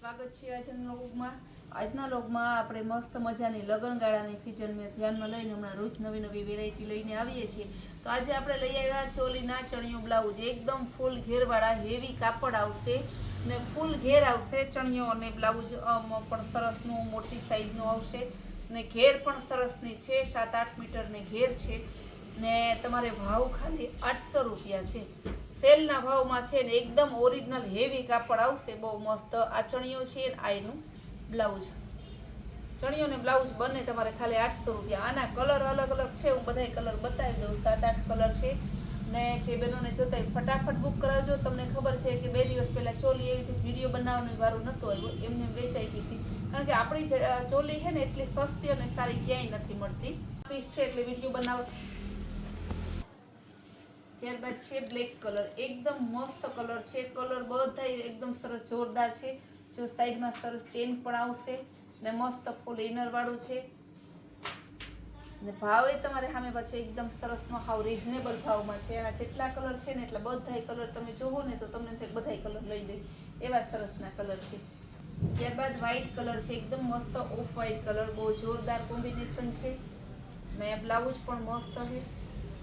સ્વાગત છે આજના લોગમાં આજના લોગમાં આપણે મસ્ત મજાની લગનગાળાની સિઝન મેં ધ્યાનમાં લઈને હમણાં રોજ નવી નવી વેરાયટી લઈને આવીએ છીએ. તો આજે આપણે લઈ આવ્યા ચોલીના ચણિયો બ્લાઉઝ એકદમ ફૂલ ઘેરવાળા હેવી કાપડ આવશે ને ફૂલ ઘેર આવશે ચણિયો અને બ્લાઉઝ પણ સરસનું મોટી સાઇઝનું આવશે ને ઘેર પણ સરસની છે, સાત આઠ મીટરને ઘેર છે ને તમારે ભાવ ખાલી આઠસો રૂપિયા છે. સેલના ભાવમાં છે ને એકદમ ઓરિજિનલ હેવી કાપડ આવશે, બહુ મસ્ત. આ ચણિયો છે આ એનું બ્લાઉઝ. ચણિયો ને બ્લાઉઝ બંને તમારે ખાલી આઠસો રૂપિયા. આના કલર અલગ અલગ છે, હું બધાય કલર બતાવી દઉં. સાત આઠ કલર છે. ને જે બહેનોને જોતા ફટાફટ બુક કરાવજો. તમને ખબર છે કે બે દિવસ પહેલાં ચોલી એવી રીતે વીડિયો બનાવવાનું વારું નહોતું આવ્યું. એમને એમ વેચાઈ ગઈ હતી. કારણ કે આપણી ચોલી છે ને, એટલી સસ્તી અને સારી ક્યાંય નથી મળતી. પીસ છે એટલે વીડિયો બનાવ ત્યારબાદ છે બ્લેક કલર એકદમ મસ્ત કલર છે. કલર બધા એકદમ સરસ જોરદાર છે. જો સાઈડમાં સરસ ચેન પણ આવશે ને મસ્ત ફૂલ ઇનરવાળું છે. ને ભાવ તમારે સામે પાછો એકદમ સરસનો હાવ રિઝનેબલ ભાવમાં છે. એના જેટલા કલર છે ને એટલા બધાય કલર તમે જોવો ને તો તમને બધાય કલર લઈ લે. એવા સરસના કલર છે. ત્યારબાદ વ્હાઈટ કલર છે. એકદમ મસ્ત ઓફ વ્હાઈટ કલર બહુ જોરદાર કોમ્બિનેશન છે. ને બ્લાઉઝ પણ મસ્ત છે.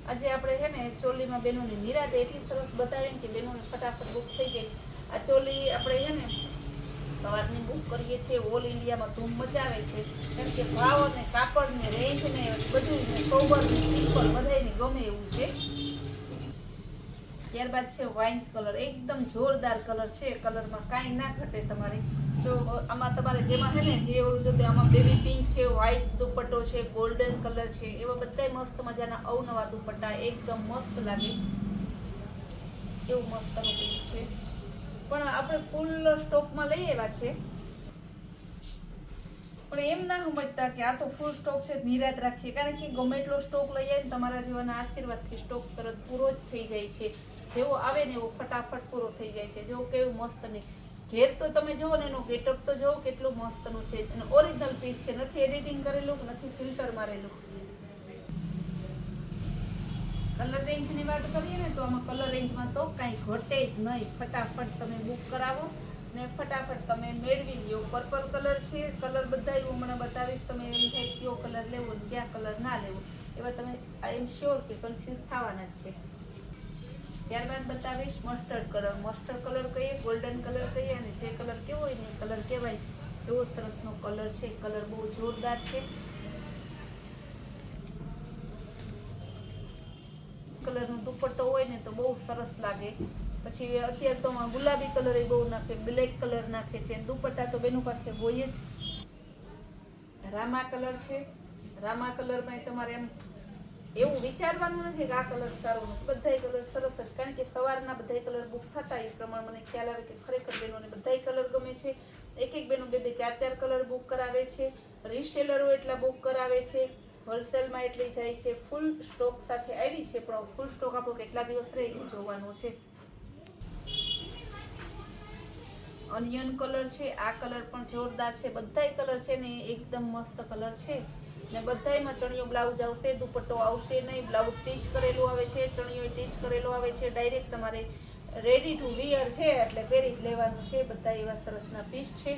આજે આપણે છે ને ચોલીમાં બેનોની નિરાતે એટલી સરસ બતાવીને કે બેનોને ફટાફટ બુક થઈ જાય. આ ચોલી આપણે છે ને સવારની બુક કરીએ છીએ ઓલ ઇન્ડિયામાં ધૂમ મચાવે છે. કેમ કે ભાવ અને કાપડ ને રેન્જ ને બધું ને કોબર ને સિમ્પલ બધાને ગમે એવું છે. ત્યારબાદ છે વાઇન કલર એકદમ જોરદાર કલર છે. કલરમાં કાંઈ ના ઘટે તમારે. જો આમાં તમારે જેમાં છે ને, જે ઓલું જો આમાં બેબી પિંક છે વ્હાઈટ દુપટ્ટો છે ગોલ્ડન કલર છે, એવા બધા મસ્ત મજાના અવનવા દુપટ્ટા એકદમ મસ્ત લાગે. એવું મસ્ત છે. પણ આપણે ફૂલ સ્ટોકમાં લઈ આવ્યા છે. પણ એમ ના સમજતા કે આ તો ફૂલ સ્ટોક છે, નિરાત રાખીએ. કારણ કે ગમે એટલો સ્ટોક લઈ આવે ને તમારા જેવાના આશીર્વાદથી સ્ટોક તરત પૂરો જ થઈ જાય છે. જેવો આવે ને એવો ફટાફટ પૂરો થઈ જાય છે. જેવો કેવું મસ્ત નહીં. ઘેર તો તમે જુઓ ને, એનું ગેટઅપ તો જુઓ કેટલું મસ્તનું છે. અને ઓરિજિનલ પીસ છે. નથી એડિટિંગ કરેલું, નથી ફિલ્ટર મારેલું. કલર રેન્જની વાત કરીએ ને, તો આમાં કલર રેન્જમાં તો કાંઈ ઘટે જ નહીં. ફટાફટ તમે બુક કરાવો ને ફટાફટ તમે મેળવી લ્યો. પર્પલ કલર છે કલર બધા હું મને બતાવીશ, તમે એમ થાય કયો કલર લેવો ને ક્યાં કલર ના લેવો. એવા તમે આઈ એમ શ્યોર કે કન્ફ્યુઝ થવાના જ છે. ત્યારબાદ બતાવીશ મસ્ટર્ડ કલર મસ્ટર્ડ કલર કહીએ ગોલ્ડન કલર કહીએ અને જે કલર કેવો હોય ને કલર કહેવાય. એવો સરસનો કલર છે. કલર બહુ જોરદાર છે. કલરનો દુપટ્ટો હોય ને તો બહુ સરસ લાગે. પછી અત્યારે તો ગુલાબી કલર એ બહુ નાખે બ્લેક કલર નાખે છે. દુપટ્ટા તો બેનું પાસે હોય જ. રામા કલર છે. રામા કલરમાં તમારે એમ એવું વિચારવાનું નથી કે આ કલર સારો નથી. બધાય કલર સરસ જ. કારણ કે સવારના બધાય કલર બુક થતા એ પ્રમાણે મને ખ્યાલ આવે કે ખરેખર બહેનોને બધાય કલર ગમે છે. એક એક બહેનો બે બે ચાર ચાર કલર બુક કરાવે છે. રીસેલરો એટલા બુક કરાવે છે. હોલસેલમાં એટલી જાય છે. ફૂલ સ્ટોક સાથે આવી છે, પણ ફૂલ સ્ટોક આપણો કેટલા દિવસ રહે છે જોવાનું છે. અનિયન કલર છે, આ કલર પણ જોરદાર છે. બધાય કલર છે ને એકદમ મસ્ત કલર છે. ને બધાયમાં ચણિયો બ્લાઉઝ આવશે, દુપટ્ટો આવશે નહીં બ્લાઉઝ ટીચ કરેલું આવે છે ચણિયો ટીચ કરેલો આવે છે ડાયરેક્ટ તમારે રેડી ટુ વિયર છે, એટલે પહેરી જ લેવાનું છે, બધા એવા સરસના પીસ છે.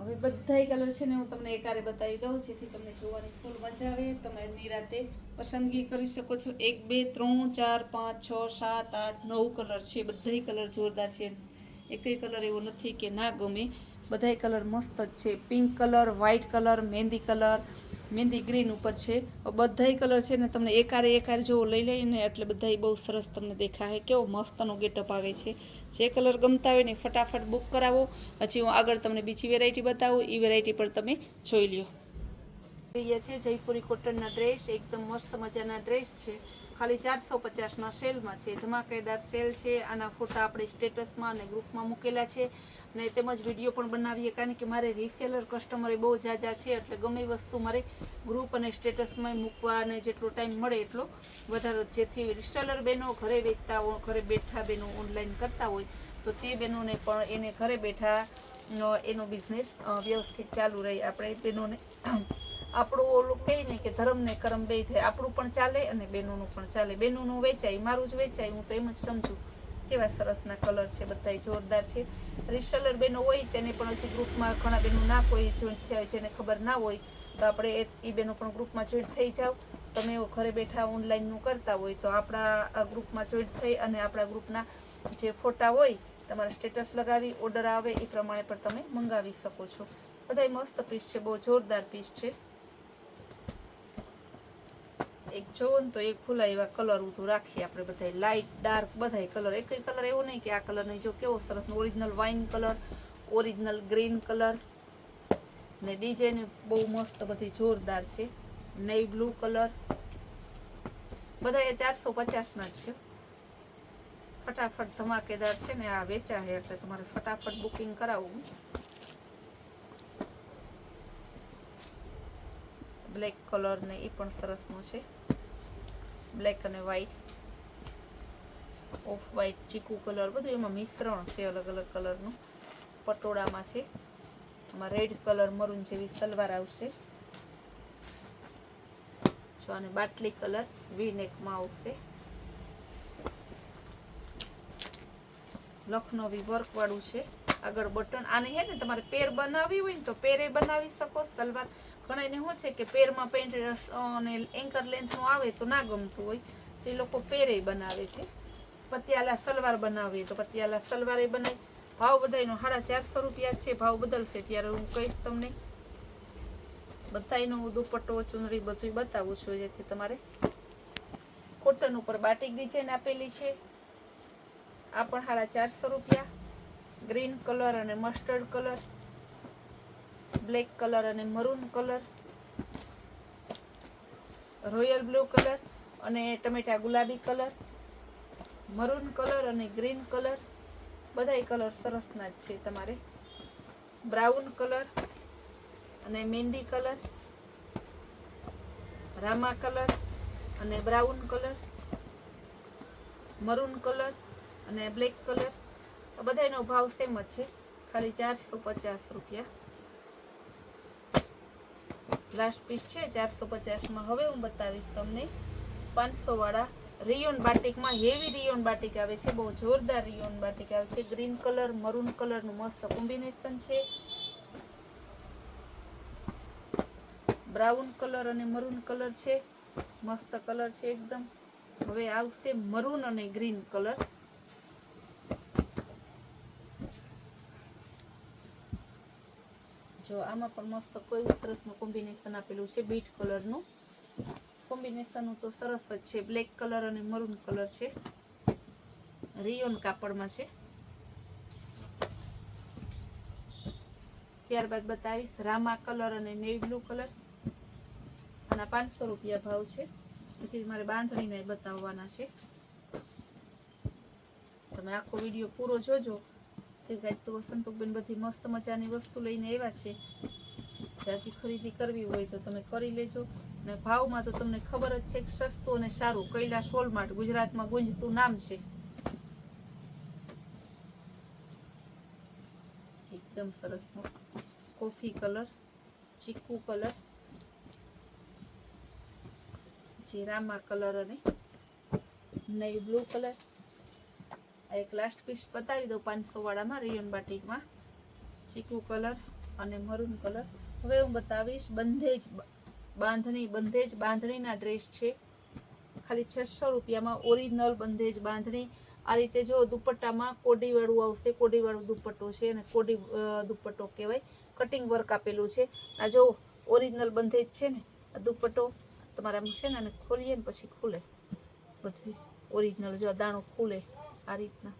હવે બધાય કલર છે ને હું તમને એકારે બતાવી દઉં, જેથી તમને જોવાની ફૂલ મજા આવે. તમે નિરાતે પસંદગી કરી શકો છો. એક, બે, ત્રણ, ચાર, પાંચ, છ, સાત, આઠ, નવ કલર છે. બધાય કલર જોરદાર છે. એકય કલર એવો નથી કે ના ગમે. બધાય કલર મસ્ત જ છે. Pink colour white colour, mehndi colour, mehndi green ઉપર છે. બધાય કલર છે ને તમને એકારે એકારે જો લઈ લઈને એટલે બધાય બહુ સરસ તમને દેખાય કેવો મસ્તનો ગેટઅપ આવે છે. જે કલર ગમતા હોય ને ફટાફટ બુક કરાવો. પછી હું આગળ તમને બીજી વેરાયટી બતાવું. એ વેરાયટી પણ તમે જોઈ લ્યો. જોઈએ છે જયપુરી કોટનના ડ્રેસ એકદમ મસ્ત મજાના ડ્રેસ છે. ખાલી ચારસો પચાસના સેલમાં છે. ધમાકેદાર સેલ છે. આના ફોટા આપણે સ્ટેટસમાં અને ગ્રુપમાં મૂકેલા છે. ને તેમજ વીડિયો પણ બનાવીએ કારણ કે મારે રિસેલર કસ્ટમર બહુ જાજા છે. એટલે ગમે વસ્તુ મારે ગ્રુપ અને સ્ટેટસમાં મૂકવા અને જેટલો ટાઈમ મળે એટલો વધારે. જેથી રિસેલર બહેનો ઘરે વેચતા હોય ઘરે બેઠા બહેનો ઓનલાઈન કરતા હોય, તો તે બહેનોને પણ એને ઘરે બેઠા એનો બિઝનેસ વ્યવસ્થિત ચાલુ રહે. આપણે બહેનોને આપણું ઓલું કહે ને કે ધર્મ ને કરમ બે થાય. આપણું પણ ચાલે અને બેનોનું પણ ચાલે. બેનોનું વેચાય, મારું જ વેચાય, હું તો એમ જ સમજુ. કેવા સરસના કલર છે બધા જોરદાર છે. રિસેલર બેનો હોય, તેને પણ હજી ગ્રુપમાં ઘણા બેનો ના કોઈ જોઈન્ટ થયા હોય, જેને ખબર ના હોય, તો આપણે એ બેનો પણ ગ્રુપમાં જોઈન્ટ થઈ જાઓ. તમે એવો ઘરે બેઠા ઓનલાઈનનું કરતા હોય, તો આપણા ગ્રુપમાં જોઈન્ટ થઈ અને આપણા ગ્રુપના જે ફોટા હોય, તમારા સ્ટેટસ લગાવી ઓર્ડર આવે, એ પ્રમાણે પણ તમે મંગાવી શકો છો. બધાય મસ્ત પીસ છે, બહુ જોરદાર પીસ છે. એક જોવો ને તો એક ફૂલા એવા કલર ઉતું રાખીએ આપણે બધા લાઇટ ડાર્ક બધાય કલર એક કલર એવો નહીં કે આ કલર નહીં જો કેવો સરસ original wine colour original green colour ને ડિઝાઇન બહુ મસ્ત બધી જોરદાર છે. નેવી બ્લુ કલર બધા એ ચારસો પચાસના જ છે. ફટાફટ ધમાકેદાર છે ને આ વેચા છે એટલે તમારે ફટાફટ બુકિંગ કરાવવું. બ્લેક કલર ને એ પણ સરસનો છે. બ્લેક અને white off white chiku colour બધું એમાં મિશ્રણ છે અલગ અલગ કલરનું પટોળામાં છે. આમાં રેડ કલર મરૂન જેવી સલવાર આવશે. જો અને બાટલી કલર વી નેકમાં આવશે. લખનવી વર્ક વાળું છે. આગળ બટન આને હે ને તમારે પેર બનાવવી હોય ને તો પેરે બનાવી શકો, સલવાર. ઘણા એને શું છે કે પેરમાં પેન્ટ અને એન્કર લેન્થનું આવે તો ના ગમતું હોય. તો એ લોકો પેરે બનાવે છે. પતિયાલા સલવાર બનાવીએ તો પતિયાલા સલવારે બનાવી ભાવ બધાયનો સાડા ચારસો રૂપિયા છે. ભાવ બદલશે ત્યારે હું કહીશ તમને. બધાયનો દુપટ્ટો ચુનરી બધું બતાવું છું જેથી તમારે. કોટન ઉપર બાટિક ડિઝાઇન આપેલી છે. આ પણ સાડા ચારસો રૂપિયા. ગ્રીન કલર અને મસ્ટર્ડ કલર બ્લેક કલર અને maroon colour royal blue colour અને ટમેટા ગુલાબી કલર મરૂન કલર અને ગ્રીન કલર બધાય કલર સરસના જ છે તમારે. બ્રાઉન કલર અને મહેંદી કલર રામા કલર અને બ્રાઉન કલર મરૂન કલર અને બ્લેક કલર આ બધાયનો ભાવ સેમ જ છે. ખાલી ચારસો પચાસ રૂપિયા. લાસ્ટ પીસ છે ચારસો પચાસમાં હવે હું બતાવીશ તમને પાંચસોવાળા રિયોન બાટિકમાં. હેવી રિયોન બાટિક આવે છે, બહુ જોરદાર રિયોન બાટિક આવે છે. ગ્રીન કલર, મરૂન કલરનું મસ્ત કોમ્બિનેશન છે. બ્રાઉન કલર અને મરૂન કલર છે. મસ્ત કલર છે એકદમ. હવે આવશે મરૂન અને ગ્રીન કલર. જો આમાં પણ મસ્ત કોઈ સરસનું કોમ્બિનેશન આપેલું છે બીટ કલરનું કોમ્બિનેશનનું તો સરસ જ છે બ્લેક કલર અને મરૂન કલર છે. રિયોન કાપડમાં છે. ત્યારબાદ બતાવીશ, રામા કલર અને નેવી બ્લુ કલર આના પાંચસો રૂપિયા ભાવ છે. પછી મારે બાંધણીને બતાવવાના છે. તમે આખો વીડિયો પૂરો જોજો. કે કાંઈક તો વસંતોબેન બધી મસ્ત મજાની વસ્તુ લઈને આવ્યા છે. જાજી ખરીદી કરવી હોય તો તમે કરી લેજો. ને ભાવમાં તો તમને ખબર જ છે કે સસ્તું અને સારું કૈલાશ હોલમાર્ટ ગુજરાતમાં ગુંજતું નામ છે. એકદમ સરસ કોફી કલર, ચીકુ કલર જીરામાં કલર અને નેવી બ્લુ કલર. એક લાસ્ટ પીસ બતાવી દઉં પાંચસો વાળામાં રિયન બાટિકમાં ચીકુ કલર અને મરૂન કલર હવે હું બતાવીશ બંધેજ બાંધણી બંધેજ બાંધણીના ડ્રેસ છે. ખાલી છસો રૂપિયામાં ઓરિજિનલ બંધેજ બાંધણી. આ રીતે જો દુપટ્ટામાં કોડીવાળું આવશે કોડીવાળું દુપટ્ટો છે અને કોડી દુપટ્ટો કહેવાય. કટિંગ વર્ક આપેલું છે. આ જો ઓરિજિનલ બંધેજ છે ને, આ દુપટ્ટો તમારે છે ને અને ખોલીએ ને પછી ખુલે. બધું ઓરિજિનલ જો દાણો ખુલે. આ રીતના.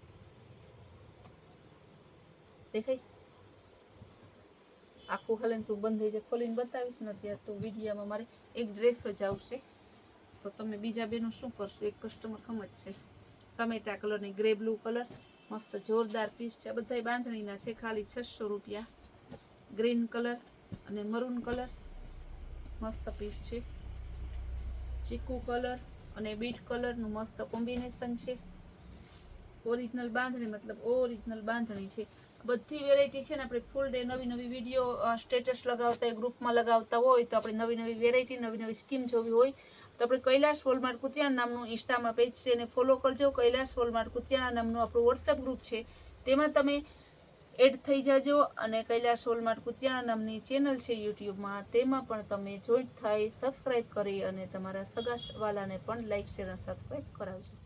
દેખાય? આખું ખાલી તું બંધ થઈ જાય. ખોલીને બતાવીશ ને ત્યાં તો વિડીયામાં મારે એક ડ્રેસ જ આવશે. તો તમે બીજા બેનો શું કરશો? એક કસ્ટમર ખમજ છે. ટમેટા કલરની ગ્રે બ્લુ કલર મસ્ત જોરદાર પીસ છે. આ બધાય બાંધણીના છે. ખાલી છસો રૂપિયા. ગ્રીન કલર અને મરૂન કલર મસ્ત પીસ છે. ચીકુ કલર અને બીટ કલરનું મસ્ત કોમ્બિનેશન છે. ઓરિજિનલ બાંધણી, મતલબ ઓરિજિનલ બાંધણી છે. બધી વેરાયટી છે ને, આપણે ફૂલ ડે નવી નવી વીડિયો સ્ટેટસ લગાવતા હોય ગ્રુપમાં લગાવતા હોય, તો આપણે નવી નવી વેરાયટી નવી નવી સ્કીમ જોવી હોય, તો આપણે કૈલાશ વોલમાર્ટ કુતિયાણા નામનું ઇન્સ્ટામાં પેજ છે એને ફોલો કરજો. કૈલાશ વોલમાર્ટ કુતિયાણા નામનું આપણું વોટ્સઅપ ગ્રુપ છે. તેમાં તમે એડ થઈ જાજો અને કૈલાશ વોલમાર્ટ કુતિયાણા નામની ચેનલ છે યુટ્યુબમાં, તેમાં પણ તમે જોઈન્ટ થઈ સબસ્ક્રાઈબ કરી અને તમારા સગા વાલાને પણ લાઈક શેર અને સબસ્ક્રાઈબ કરાવજો.